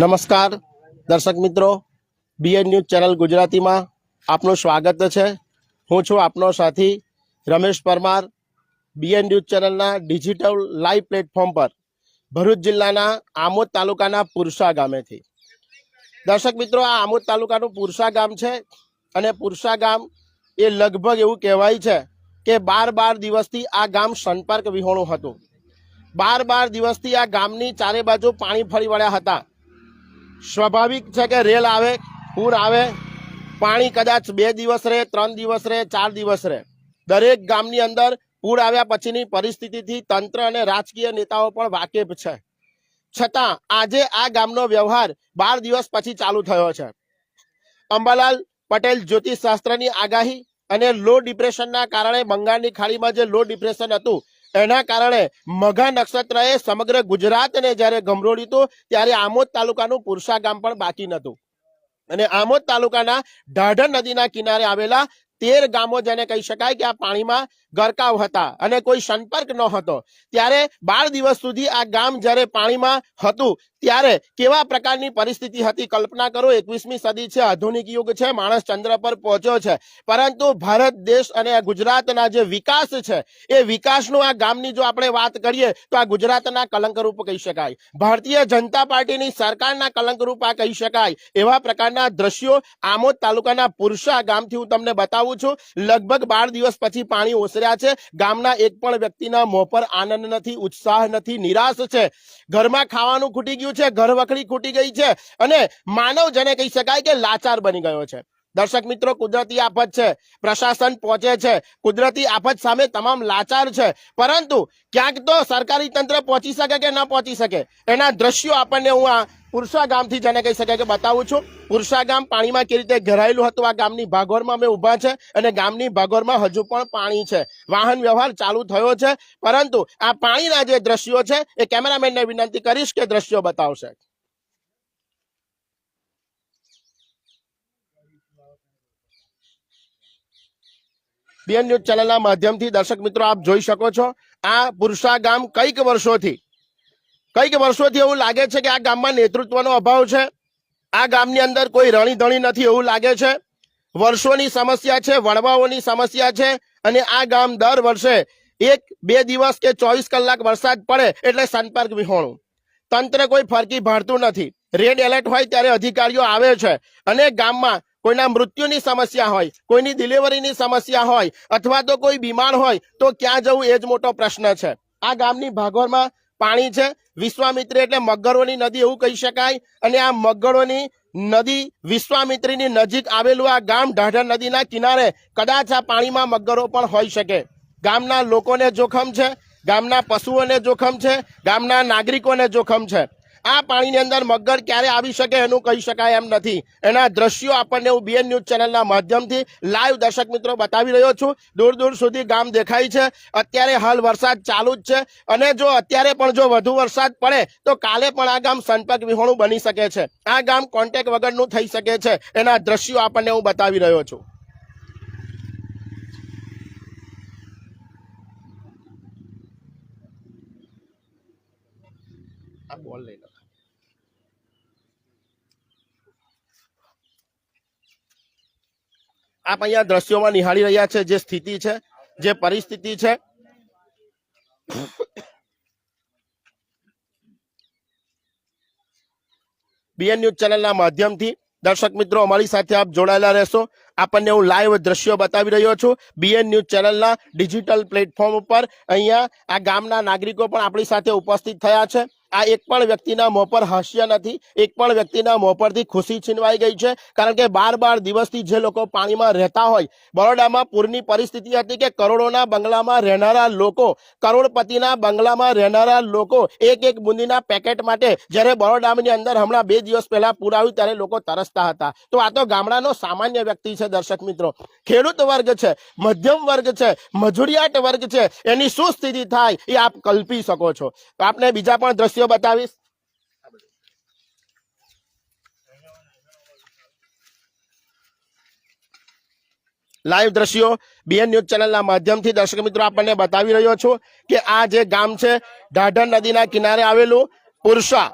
નમસ્કાર, દર્શક મિત્રો. બીએન ન્યૂઝ ચેનલ ગુજરાતીમાં આપનું સ્વાગત છે. હું છું આપનો સાથી રમેશ પરમાર. બીએન ન્યૂઝ ચેનલના ડિજિટલ લાઈવ પ્લેટફોર્મ પર, ભરૂચ જિલ્લાના આમોદ તાલુકાના પુરસા ગામેથી. દર્શક મિત્રો, આ આમોદ તાલુકાનું પુરસા ગામ છે અને પુરસા ગામ એ લગભગ એવું કહેવાય છે કે બાર બાર દિવસથી આ ગામ સંપર્ક વિહોણું હતું. બાર બાર દિવસથી આ ગામની ચારે બાજુ પાણી ફરી વળ્યા હતા. સ્વાભાવિક છે કે રેલ આવે, પૂર આવે, પાણી કદાચ બે દિવસ રહે, ત્રણ દિવસ રહે, ચાર દિવસ રહે. દરેક ગામની અંદર પૂર આવ્યા પછીની પરિસ્થિતિથી તંત્ર અને રાજકીય નેતાઓ પણ વાકેફ છે. છતાં આજે આ ગામનો વ્યવહાર બાર દિવસ પછી ચાલુ થયો છે. અંબાલાલ પટેલ જ્યોતિષ શાસ્ત્રની આગાહી અને લો ડિપ્રેશનના કારણે બંગાળની ખાડીમાં જે લો ડિપ્રેશન હતું, એના કારણે મઘા નક્ષત્રએ સમગ્ર ગુજરાતને જ્યારે ગમરોળ્યું હતું ત્યારે આમોદ તાલુકાનું પુરસા ગામ પણ બાકી નહોતું. અને આમોદ તાલુકાના ઢાઢર નદીના કિનારે આવેલા તેર ગામો જેને કહી શકાય કે આ પાણીમાં ગરકાવ હતા અને કોઈ સંપર્ક ન હતો ત્યારે બાર દિવસ સુધી આ ગામ જ્યારે પાણીમાં હતું, ત્યારે કેવા પ્રકારની પરિસ્થિતિ હતી કલ્પના કરો, એકવીસમી સદી છે, આધુનિક યુગ છે, માણસ ચંદ્ર પર પહોંચ્યો છે. પરંતુ ભારત દેશ અને ગુજરાતના જે વિકાસ છે, એ વિકાસનું આ ગામની જો આપણે વાત કરીએ, તો આ ગુજરાતના કલંકરૂપ કહી શકાય. ભારતીય જનતા પાર્ટીની સરકારના કલંકરૂપ આ કહી શકાય. એવા પ્રકારના દ્રશ્યો આમોદ તાલુકાના પુરુષા ગામથી હું તમને બતાવું છું. લગભગ બાર દિવસ પછી પાણી ઓસર્યા છે. ગામના એક પણ વ્યક્તિના મોં પર આનંદ નથી, ઉત્સાહ નથી, નિરાશ છે. ઘરમાં ખાવાનું ખૂટી ગયું છે ઘર વખરી ખૂટી ગઈ છે અને માનવ જેને કહી શકાય કે લાચાર બની ગયો છે. દર્શક મિત્રો, કુદરતી આફત છે. પ્રશાસન પહોંચે છે. કુદરતી આફત સામે તમામ લાચાર છે. પરંતુ ક્યાંક તો સરકારી તંત્ર પહોંચી શકે કે ન પહોંચી શકે? એના દ્રશ્યો આપણને હું આ પુરસા ગામથી જેને કહી શકાય કે બતાવું છું. પુરસા ગામ પાણીમાં કેવી રીતે ઘેરાયેલું હતું? આ ગામની ભાગોરમાં અમે ઊભા છે અને ગામની ભાગોરમાં હજુ પણ પાણી છે. વાહન વ્યવહાર ચાલુ થયો છે. પરંતુ આ પાણીના જે દ્રશ્યો છે, એ કેમેરામેનને વિનંતી કરીશ કે દ્રશ્યો બતાવશે. બીએન ન્યૂઝ ચેનલના માધ્યમથી દર્શક મિત્રો, આપ જોઈ શકો છો આ પુરુષા ગામ કંઈક વર્ષોથી કંઈક વર્ષોથી એવું લાગે છે કે આ ગામમાં નેતૃત્વનો અભાવ છે. આ ગામની અંદર કોઈ રણી ધણી નથી એવું લાગે છે. વર્ષોની સમસ્યા છે વણવાઓની સમસ્યા છે અને આ ગામ દર વર્ષે એક, બે દિવસ કે ચોવીસ કલાક વરસાદ પડે એટલે સંપર્ક વિહોણું. તંત્ર કોઈ ફરકી ભાળતું નથી. રેડ એલર્ટ હોય ત્યારે અધિકારીઓ આવે છે અને ગામમાં કોઈના મૃત્યુની સમસ્યા હોય, કોઈની ડિલિવરીની સમસ્યા હોય, અથવા તો કોઈ બીમાર હોય, તો ક્યાં જવું એ જ મોટો પ્રશ્ન છે. આ ગામની ભાગોળમાં પાણી છે, વિશ્વામિત્રી એટલે મગરોની નદી એવું કહી શકાય, અને આ મગરોની નદી વિશ્વામિત્રીની નજીક આવેલું આ ગામ ઢાઢર નદીના કિનારે કદાચ આ પાણીમાં મગરો પણ હોઈ શકે. ગામના લોકોને જોખમ છે, ગામના પશુઓને જોખમ છે, ગામના નાગરિકોને જોખમ છે. આ પાણીની અંદર મગર ક્યારે આવી શકે એનું કહી શકાય એમ નથી. એના દ્રશ્યો આપણને હું બીએન ન્યૂઝ ચેનલના માધ્યમથી લાઈવ દર્શક મિત્રો બતાવી રહ્યો છું. દૂર દૂર સુધી ગામ દેખાય છે. અત્યારે હાલ વરસાદ ચાલુ જ છે. અને જો અત્યારે પણ જો વધુ વરસાદ પડે, તો કાલે પણ આ ગામ સંપર્ક વિહોણું બની શકે છે. આ ગામ કોન્ટેક વગરનું થઈ શકે છે. એના દ્રશ્યો આપણને હું બતાવી રહ્યો છું. બોલ લઈ લો. આપ અહીંયા દ્રશ્યોમાં નિહાળી રહ્યા છે જે સ્થિતિ છે, જે પરિસ્થિતિ છે. બીએન ન્યૂઝ ચેનલના માધ્યમથી દર્શક મિત્રો, અમારી સાથે આપ જોડાયેલા રહેશો. આપણને હું લાઈવ દ્રશ્યો બતાવી રહ્યો છું. બીએન ન્યૂઝ ચેનલના ડિજિટલ પ્લેટફોર્મ ઉપર અહીંયા આ ગામના નાગરિકો પણ આપણી સાથે ઉપસ્થિત થયા છે. આ એક પણ વ્યક્તિના મોં પર હાસ્ય નથી, એક પણ વ્યક્તિના મોં પરથી ખુશી છીનવાઈ ગઈ છે. કારણ કે બાર બાર દિવસથી જે લોકો પાણીમાં રહેતા હોય, બરોડામાં પૂરની પરિસ્થિતિ હતી કે કરોડોના બંગલામાં રહેનારા લોકો, કરોડપતિના બંગલામાં રહેનારા લોકો એક એક બુંદીના પેકેટ માટે જ્યારે બરોડાની અંદર હમણાં બે દિવસ પહેલા પૂર આવ્યું ત્યારે લોકો તરસતા હતા. તો આ તો ગામડાનો સામાન્ય વ્યક્તિ છે, દર્શક મિત્રો. ખેડૂત વર્ગ છે, મધ્યમ વર્ગ છે મજૂરિયાટ વર્ગ છે, એની શું સ્થિતિ થાય એ આપ કલ્પી શકો છો. આપને બીજા પણ દ્રશ્યો બતાવીશ? લાઈવ દ્રશ્યો બીએન ન્યૂઝ ચેનલના માધ્યમથી દર્શક મિત્રો આપણને બતાવી રહ્યો છું કે આ જે ગામ છે ઢાઢર નદીના કિનારે આવેલું પુરસા.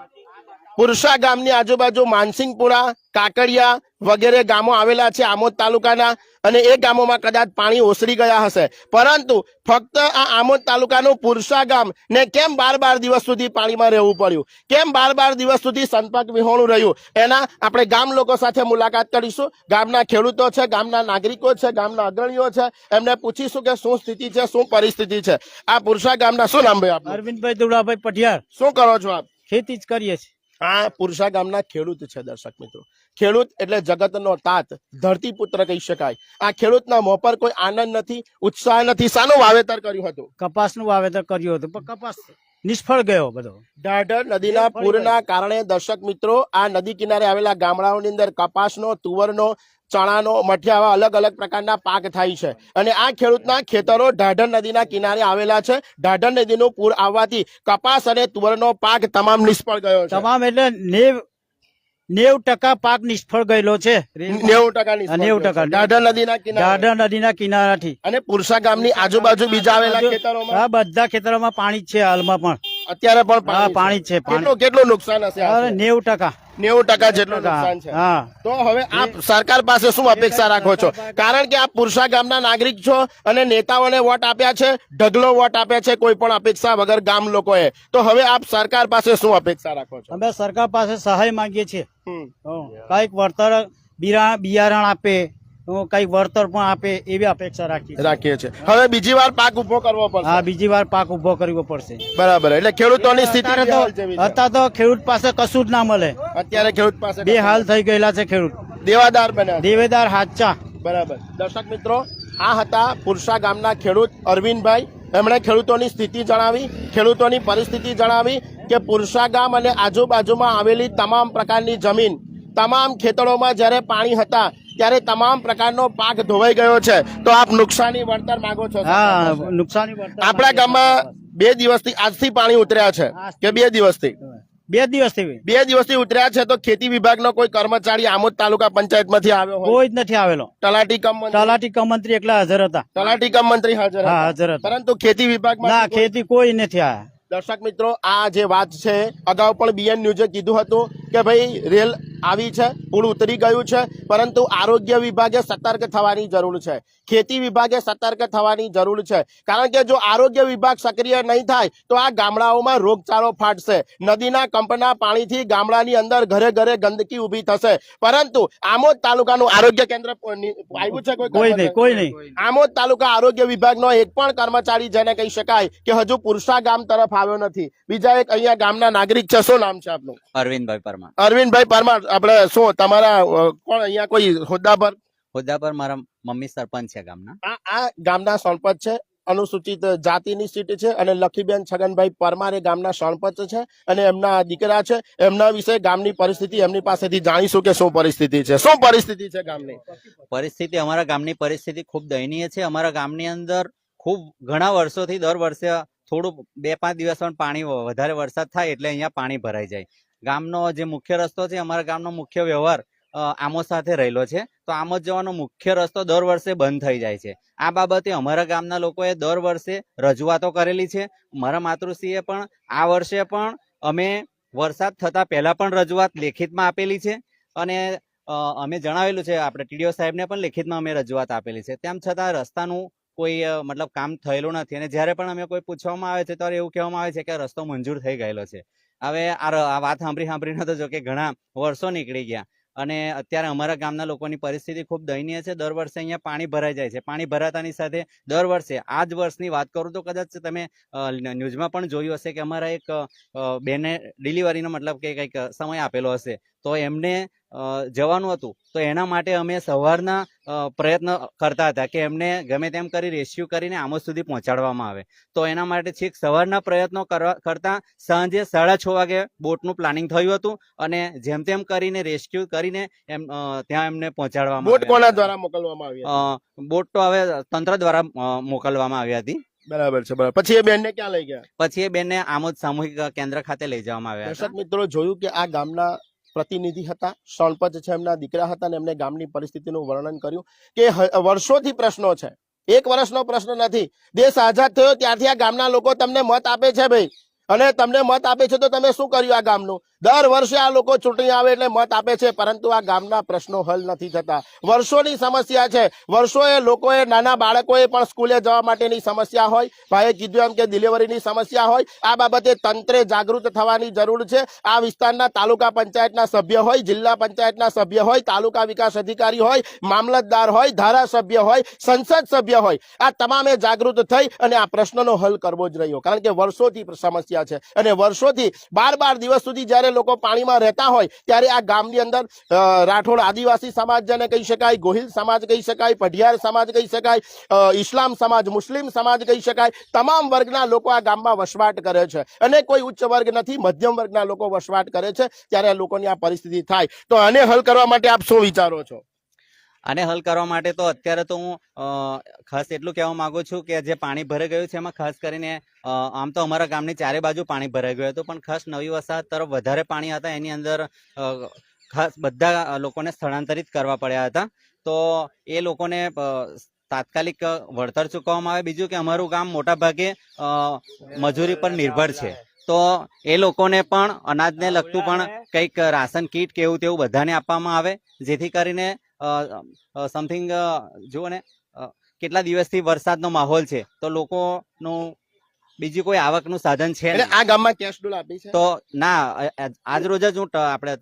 પુરસા ગામની આજુબાજુ માનસિંગપુરા કાકડિયા વગેરે ગામો આવેલા છે આમોદ તાલુકાના અને એ ગામોમાં કદાચ પાણી ઓસરી ગયા હશે. પરંતુ ફક્ત આ આમોદ તાલુકાનું પુરસા ગામ ને કેમ બાર બાર દિવસ સુધી પાણીમાં રહેવું પડ્યું? કેમ બાર બાર દિવસ સુધી સંપર્ક વિહોણું રહ્યું? એના આપણે ગામ લોકો સાથે મુલાકાત કરીશું. ગામના ખેડૂતો છે ગામના નાગરિકો છે ગામના અગ્રણીઓ છે. એમને પૂછીશું કે શું સ્થિતિ છે શું પરિસ્થિતિ છે? આ પુરસા ગામના શું નામ ભાઈ અરવિંદભાઈ દુડાભાઈ પઢિયાર. શું કરો છો આપ? ખેતી જ કરીએ છીએ. આ પુરુષા ગામના ખેડૂત છે દર્શક મિત્રો. ખેડૂત એટલે જગતનો તાત, ધરતીપુત્ર કહી શકાય. આ ખેડૂતના મોં પર કોઈ આનંદ નથી, ઉત્સાહ નથી. શાનું વાવેતર કર્યું હતું? કપાસનું વાવેતર કર્યું હતું, પણ કપાસ નિષ્ફળ ગયો બધો. ઢાઢર નદીના પૂરના કારણે દર્શક મિત્રો આ નદી કિનારે આવેલા ગામડાઓની અંદર કપાસનો તુવરનો ચણાનો મઠિયા આવા અલગ અલગ પ્રકારના પાક થાય છે. અને આ ખેડૂતના ખેતરો ઢાઢર નદીના કિનારે આવેલા છે. ઢાઢર નદીનું પૂર આવવાથી કપાસ અને તુવરનો પાક તમામ નિષ્ફળ ગયો છે. તમામ એટલે નેવ નેવ ટકા પાક નિષ્ફળ ગયેલો છે. નેવું ટકા નેવું. ટકા. ઢાઢર નદીના કિનારે. નદીના કિનારાથી. અને પુરસા ગામની આજુબાજુ બીજા આવેલા ખેતરોમાં? હા બધા ખેતરોમાં પાણી જ છે હાલમાં પણ. અત્યારે પણ પાણી છે. કેટલું કેટલું નુકસાન હશે નેવ ટકા. નેવું ટકા જેટલું નુકસાન છે. તો હવે આપ સરકાર પાસે શું અપેક્ષા રાખો છો? કારણ કે આપ પુરસા ગામના નાગરિક છો અને નેતાઓને વોટ આપ્યા છે ઢગલો વોટ આપ્યા છે કોઈ પણ અપેક્ષા વગર ગામ લોકોએ. તો હવે આપ સરકાર પાસે શું અપેક્ષા રાખો છો? અમે સરકાર પાસે સહાય માંગીએ છીએ. કંઈક. વળતર બિરા- બિયારણ આપે હં, કંઈક વળતર પણ આપે એવી અપેક્ષા રાખીએ રાખીએ છીએ. હવે બીજી વાર પાક ઊભો કરવો પડશે. હા બીજી વાર પાક ઊભો કરવો પડશે. બરાબર એટલે ખેડૂતોની સ્થિતિ તો અત્યારે તો ખેડૂત પાસે કશું જ ના મળે. અત્યારે ખેડૂત પાસે બે હાલ થઈ ગયેલા છે ખેડૂત. દેવાદાર બન્યા. દેવેદાર હાચા. બરાબર. દર્શક મિત્રો આ હતા પુરસા ગામના ખેડૂત અરવિંદભાઈ. એમણે ખેડૂતોની સ્થિતિ જણાવી ખેડૂતોની પરિસ્થિતિ જણાવી કે પુરસા ગામ અને આજુબાજુમાં આવેલી તમામ પ્રકારની જમીન તમામ ખેતરોમાં જ્યારે પાણી હતા ત્યારે તમામ પ્રકારનો પાક ધોવાઈ ગયો છે. તો આપ નુકસાની વળતર માંગો છો હા નુકસાની વળતર આપણા ગામમાં બે દિવસથી આજથી પાણી ઉતર્યા છે કે બે દિવસથી? બે દિવસથી બે દિવસથી ઉતર્યા છે તો ખેતી વિભાગનો કોઈ કર્મચારી આમોદ તાલુકા પંચાયતમાંથી આવ્યો હોય? કોઈ જ નથી આવેલો. તલાટી કમ તલાટી કમ મંત્રી એકલા હાજર હતા. તલાટી કમ મંત્રી હાજર હાજર હતા. પરંતુ ખેતી વિભાગમાં ના ખેતી કોઈ નથી આયા દર્શક મિત્રો આ જે વાત છે અગાઉ પણ બીએન ન્યૂઝે કીધું હતું કે ભાઈ રેલ આવી છે પુલ ઉતરી ગયું છે પરંતુ આરોગ્ય વિભાગે સતર્ક થવાની જરૂર છે. ખેતી વિભાગે સતર્ક થવાની જરૂર છે. કારણ કે જો આરોગ્ય વિભાગ સક્રિય નહીં થાય તો આ ગામડાઓમાં રોગચાળો ફાટશે. નદીના કંપના પાણીથી ગામડાની અંદર ઘરે ઘરે ગંદકી ઊભી થશે. પરંતુ આમોદ તાલુકાનું આરોગ્ય કેન્દ્ર આવ્યું છે કોઈ કોઈ નહીં કોઈ નહીં. આમોદ તાલુકા આરોગ્ય વિભાગનો એક પણ કર્મચારી જેને કહી શકાય કે હજુ પુરસા ગામ તરફ આવ્યો નથી. બીજા એક અહીંયા ગામના નાગરિક છે. શું નામ છે આપનું? અરવિંદભાઈ પરમાર. અરવિંદભાઈ પરમાર. આપણે શું તમારા કોણ અહીંયા કોઈ હોદ્દા પર હોદ્દા પર મારા મમ્મી સરપંચ છે ગામના. આ આ ગામના સરપંચ છે અનુસૂચિત જાતિની સીટ છે અને લખીબેન છગનભાઈ પરમાર એ ગામના સરપંચ છે અને એમના દીકરા છે. એમના વિશે ગામની પરિસ્થિતિ એમની પાસેથી જાણીશું કે શું પરિસ્થિતિ છે. શું પરિસ્થિતિ છે ગામની? પરિસ્થિતિ અમારા ગામની પરિસ્થિતિ ખૂબ દયનીય છે. અમારા ગામની અંદર ખૂબ ઘણા વર્ષોથી દર વર્ષે થોડું બે પાંચ દિવસ પણ પાણી વધારે વરસાદ થાય એટલે અહીંયા પાણી ભરાઈ જાય. ગામનો જે મુખ્ય રસ્તો છે અમારા ગામનો મુખ્ય વ્યવહાર આમો સાથે રહેલો છે. તો આમોદ જવાનો મુખ્ય રસ્તો દર વર્ષે બંધ થઈ જાય છે. આ બાબતે અમારા ગામના લોકોએ દર વર્ષે રજૂઆતો કરેલી છે. મારા માતૃશ્રીએ પણ આ વર્ષે પણ અમે વરસાદ થતાં પહેલાં પણ રજૂઆત લેખિતમાં આપેલી છે. અને અમે જણાવેલું છે, આપણે ટીડીઓ સાહેબને પણ લેખિતમાં અમે રજૂઆત આપેલી છે. તેમ છતાં રસ્તાનું કોઈ મતલબ કામ થયેલું નથી. અને જ્યારે પણ અમે કોઈ પૂછવામાં આવે છે, ત્યારે એવું કહેવામાં આવે છે કે રસ્તો મંજૂર થઈ ગયેલો છે. હવે આ વાત સાંભળી સાંભળીને તો જો કે ઘણા વર્ષો નીકળી ગયા. અને અત્યારે અમારા ગામના લોકોની પરિસ્થિતિ ખૂબ દયનીય છે. દર વર્ષે અહીંયા પાણી ભરાઈ જાય છે. પાણી ભરાતાની સાથે દર વર્ષે આ જ વર્ષની વાત કરું તો કદાચ તમે ન્યૂઝમાં પણ જોયું હશે કે અમારા એક બેને ડિલિવરીનો મતલબ કે કંઈક સમય આપેલો હશે. તો એમને જવાનું હતું. તો એના માટે અમે સવારના પ્રયત્ન કરતા હતા કે એમને ગમે તેમ કરી રેસ્ક્યુ કરીને આમોદ સુધી પહોંચાડવામાં આવે. તો એના માટે છેક સવારના પ્રયત્નો કરવા કરતા સાંજે સાડા છ વાગે બોટનું પ્લાનિંગ થયું હતું અને જેમ તેમ કરીને રેસ્ક્યુ કરીને એમ ત્યાં એમને પહોંચાડવામાં બોટ કોના દ્વારા મોકલવામાં આવી બોટ તો હવે તંત્ર દ્વારા મોકલવામાં આવી હતી. બરાબર છે બરાબર. પછી એ બેનને ક્યાં લઈ ગયા? પછી એ બેનને આમોદ સામૂહિક કેન્દ્ર ખાતે લઈ જવામાં આવ્યા દર્શક મિત્રો જોયું કે આ ગામના પ્રતિનિધિ હતા સરપંચ છે એમના દીકરા હતા અને એમને ગામની પરિસ્થિતિનું વર્ણન કર્યું કે વર્ષોથી પ્રશ્નો છે. એક વર્ષનો પ્રશ્ન નથી. દેશ આઝાદ થયો ત્યારથી આ ગામના લોકો તમને મત આપે છે ભાઈ. અને તમને મત આપે છે તો તમે શું કર્યું આ ગામનું? દર વર્ષે આ લોકો ચૂંટણી આવે એટલે મત આપે છે, પરંતુ આ ગામના પ્રશ્નો હલ નથી થતા. વર્ષોની સમસ્યા છે. વર્ષોએ લોકોએ, નાના બાળકોએ પણ સ્કૂલે જવા માટેની સમસ્યા હોય. ભાઈએ કીધું એમ કે ડિલિવરીની સમસ્યા હોય. આ બાબતે તંત્રે જાગૃત થવાની જરૂર છે. આ વિસ્તારના તાલુકા પંચાયતના સભ્ય હોય, જિલ્લા પંચાયતના સભ્ય હોય, તાલુકા વિકાસ અધિકારી હોય, મામલતદાર હોય, ધારાસભ્ય હોય, સંસદ સભ્ય હોય. આ તમામે જાગૃત થઈ અને આ પ્રશ્નનો હલ કરવો જ રહ્યો. કારણ કે વર્ષોથી સમસ્યા છે. અને વર્ષોથી બાર બાર દિવસ સુધી જ્યારે લોકો પાણીમાં રહેતા હોય, ત્યારે આ ગામની અંદર રાઠોડ આદિવાસી સમાજ જેને કહી શકાય, ગોહિલ સમાજ કહી શકાય, પઢિયાર સમાજ કહી શકાય ઇસ્લામ સમાજ, મુસ્લિમ સમાજ કહી શકાય, તમામ વર્ગના લોકો આ ગામમાં વસવાટ કરે છે. અને કોઈ ઉચ્ચ વર્ગ નથી, મધ્યમ વર્ગના લોકો વસવાટ કરે છે, ત્યારે લોકોની આ પરિસ્થિતિ થાય. તો આને હલ કરવા માટે આપ શું વિચારો છો? આને હલ કરવા માટે તો અત્યારે તો હું ખાસ એટલું કહેવા માંગુ છું કે જે પાણી ભરાઈ ગયું છે એમાં ખાસ કરીને આમ તો અમારા ગામની ચારે બાજુ પાણી ભરાઈ ગયું હતું, પણ ખાસ નવી વસાહત તરફ વધારે પાણી હતા, એની અંદર ખાસ બધા લોકોને સ્થળાંતરિત કરવા પડ્યા હતા. તો એ લોકોને તાત્કાલિક વળતર ચૂકવવામાં આવે. બીજું કે અમારું ગામ મોટા ભાગે મજૂરી પર નિર્ભર છે. તો એ લોકોને પણ અનાજને લગતું પણ કંઈક રાશન કીટ કે એવું તેવું બધાને આપવામાં આવે, જેથી કરીને સમથિંગ જુઓ ને કેટલા દિવસથી વરસાદનો માહોલ છે. તો લોકોનું બીજી કોઈ આવકનું સાધન છે આ ગામમાં કેશ ડોલ આપી છે? તો ના આજ રોજ જ હું આપણે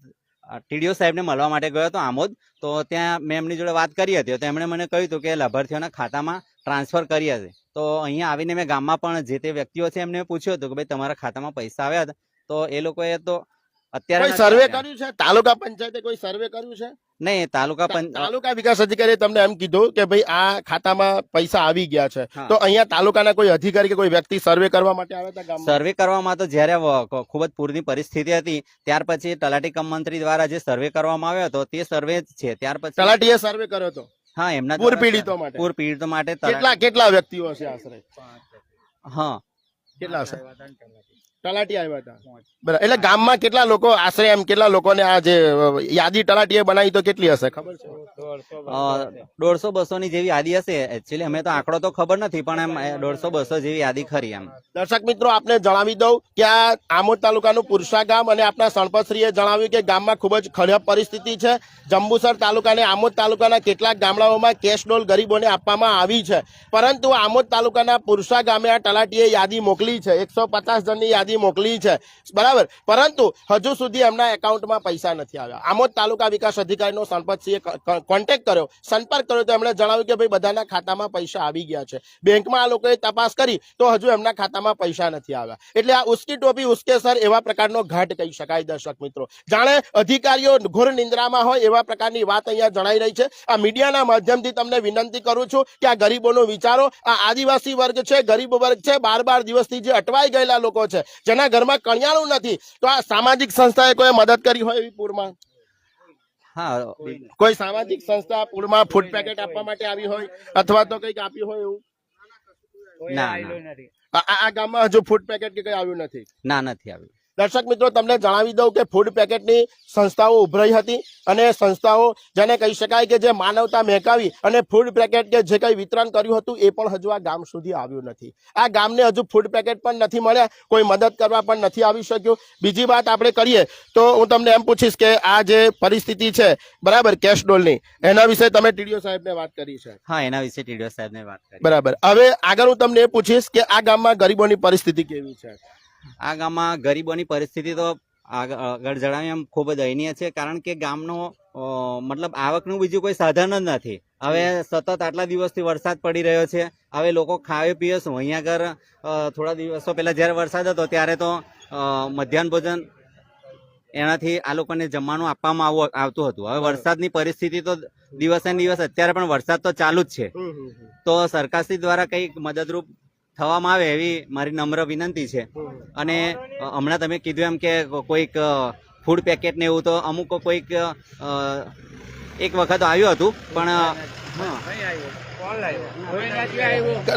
ટીડીઓ સાહેબને મળવા માટે ગયો હતો આમોદ. તો ત્યાં મેં એમની જોડે વાત કરી હતી. તો એમણે મને કહ્યું હતું કે લાભાર્થીઓના ખાતામાં ટ્રાન્સફર કરી હશે. તો અહીંયા આવીને મેં ગામમાં પણ જે તે વ્યક્તિઓ છે એમને પૂછ્યું હતું કે ભાઈ તમારા ખાતામાં પૈસા આવ્યા હતા. તો એ લોકોએ તો અત્યારે સર્વે કર્યું. છે? તાલુકા પંચાયતે કોઈ સર્વે કર્યું છે? નહીં તાલુકા તાલુકા વિકાસ અધિકારીએ તમને એમ કીધું કે ભાઈ આ ખાતામાં પૈસા આવી ગયા છે. તો અહીંયા તાલુકાના કોઈ અધિકારી કે કોઈ વ્યક્તિ સર્વે કરવા માટે આવ્યા હતા સર્વે કરવામાં તો જ્યારે ખૂબ જ પૂરની પરિસ્થિતિ હતી ત્યાર પછી તલાટી કમ મંત્રી દ્વારા જે સર્વે કરવામાં આવ્યો હતો તે સર્વે છે. ત્યાર પછી તલાટીએ સર્વે કર્યો હતો? હા એમના પૂર પીડિતો માટે. પૂર પીડિતો માટે કેટલા કેટલા વ્યક્તિઓ છે આશરે? હા. કેટલા હશે તલાટી આવ્યા હતા. બરાબર. એટલે ગામમાં કેટલા લોકો આશરે એમ કેટલા લોકોને આ જે યાદી તલાટીએ બનાવી તો કેટલી હશે ખબર છે? દોઢસો બસો ની જેવી યાદી હશે. એકચ્યુઅલી અમે તો આંકડો તો ખબર નથી પણ એમ દોઢસો બસો જેવી યાદી ખરી એમ. દર્શક મિત્રો આપને જણાવી દઉં કે આ આમોદ તાલુકાનું પુરુષા ગામ અને આપણા સણપતશ્રીએ જણાવ્યું કે ગામમાં ખૂબ જ ખરાબ પરિસ્થિતિ છે. જંબુસર તાલુકાને આમોદ તાલુકાના કેટલાક ગામડાઓમાં કેશ ડોલ ગરીબોને આપવામાં આવી છે. પરંતુ આમોદ તાલુકાના પુરસા ગામે આ તલાટીએ યાદી મોકલી છે. એકસો પચાસ જણની યાદી મોકલી છે. બરાબર? પરંતુ હજુ સુધી એમના એકાઉન્ટમાં પૈસા નથી આવ્યા. આમોદ તાલુકા વિકાસ અધિકારીનો સંપતસિંહે કોન્ટેક્ટ કર્યો. સંપર્ક કર્યો તો એમણે જણાવ્યું કે ભાઈ બધાના ખાતામાં પૈસા આવી ગયા છે. બેંકમાં આ લોકોએ તપાસ કરી તો હજુ એમના ખાતામાં પૈસા નથી આવ્યા. એટલે આ ઉસકી ટોપી, ઉસકે સર એવા પ્રકારનો ઘાટ કહી શકાય દર્શક મિત્રો. જાણે અધિકારીઓ ઘોર નિંદ્રામાં હોય એવા પ્રકારની વાત અહીંયા જણાઈ રહી છે. આ મીડિયાના માધ્યમથી તમને વિનંતી કરું છું કે આ ગરીબોનો વિચારો, આ આદિવાસી વર્ગ છે, ગરીબ વર્ગ છે, બાર બાર દિવસથી જે અટવાઈ ગયેલા લોકો છે જેના ઘરમાં કણિયાળું નથી તો આ સામાજિક સંસ્થાએ કોઈ મદદ કરી હોય એવી પૂરમાં? હા કોઈ સામાજિક સંસ્થા પૂરમાં ફૂડ પેકેટ આપવા માટે આવી હોય અથવા તો કંઈક આપ્યું હોય એવું? ના આ ગામમાં હજુ ફૂડ પેકેટ કે કઈ આવ્યું નથી? ના નથી આવ્યું. દર્શક મિત્રો તમને જણાવી દઉં કે ફૂડ પેકેટની સંસ્થાઓ ઉભરાઈ હતી અને સંસ્થાઓ જેને કહી શકાય કે જે માનવતા મહેકાવી અને ફૂડ પેકેટ કે જે કંઈ વિતરણ કર્યું હતું એ પણ હજુ આ ગામ સુધી આવ્યું નથી. આ ગામને હજુ ફૂડ પેકેટ પણ નથી મળ્યા કોઈ મદદ કરવા પણ નથી આવી શક્યું. બીજી વાત આપણે કરીએ તો હું તમને એમ પૂછીશ કે આ જે પરિસ્થિતિ છે બરાબર કેશ ડોલની એના વિશે તમે ટીડીઓ સાહેબને વાત કરી છે. હા એના વિશે ટીડીઓ સાહેબને વાત કરી. બરાબર. હવે આગળ હું તમને એ પૂછીશ કે આ ગામમાં ગરીબોની પરિસ્થિતિ કેવી છે? આ ગામમાં ગરીબોની પરિસ્થિતિ તો આગ- આગળ જણાવી એમ ખૂબ જ દયનીય છે કારણ કે ગામનો મતલબ આવકનું બીજું કોઈ સાધન જ નથી. હવે સતત આટલા દિવસથી વરસાદ પડી રહ્યો છે હવે લોકો ખાવે પીએ શું? અહીંયા આગળ થોડા દિવસો પહેલા જ્યારે વરસાદ હતો ત્યારે તો મધ્યાહન ભોજન એનાથી આ લોકોને જમવાનું આપવામાં આવું આવતું હતું. હવે વરસાદની પરિસ્થિતિ તો દિવસે દિવસ અત્યારે પણ વરસાદ તો ચાલુ જ છે. તો સરકારશ્રી દ્વારા કંઈક મદદરૂપ થવામાં આવે એવી મારી નમ્ર વિનંતી છે. અને હમણાં તમે કીધું એમ કે કોઈક ફૂડ પેકેટ ને એવું તો અમુક કોઈક એક વખત આવ્યું હતું, પણ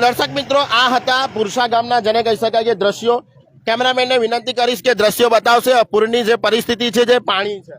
દર્શક મિત્રો, આ હતા પુરસા ગામના, જેને કહી શકાય કે દ્રશ્યો. કેમેરામેનને વિનંતી કરીશ કે દ્રશ્યો બતાવશે. પૂરની જે પરિસ્થિતિ છે, જે પાણી છે.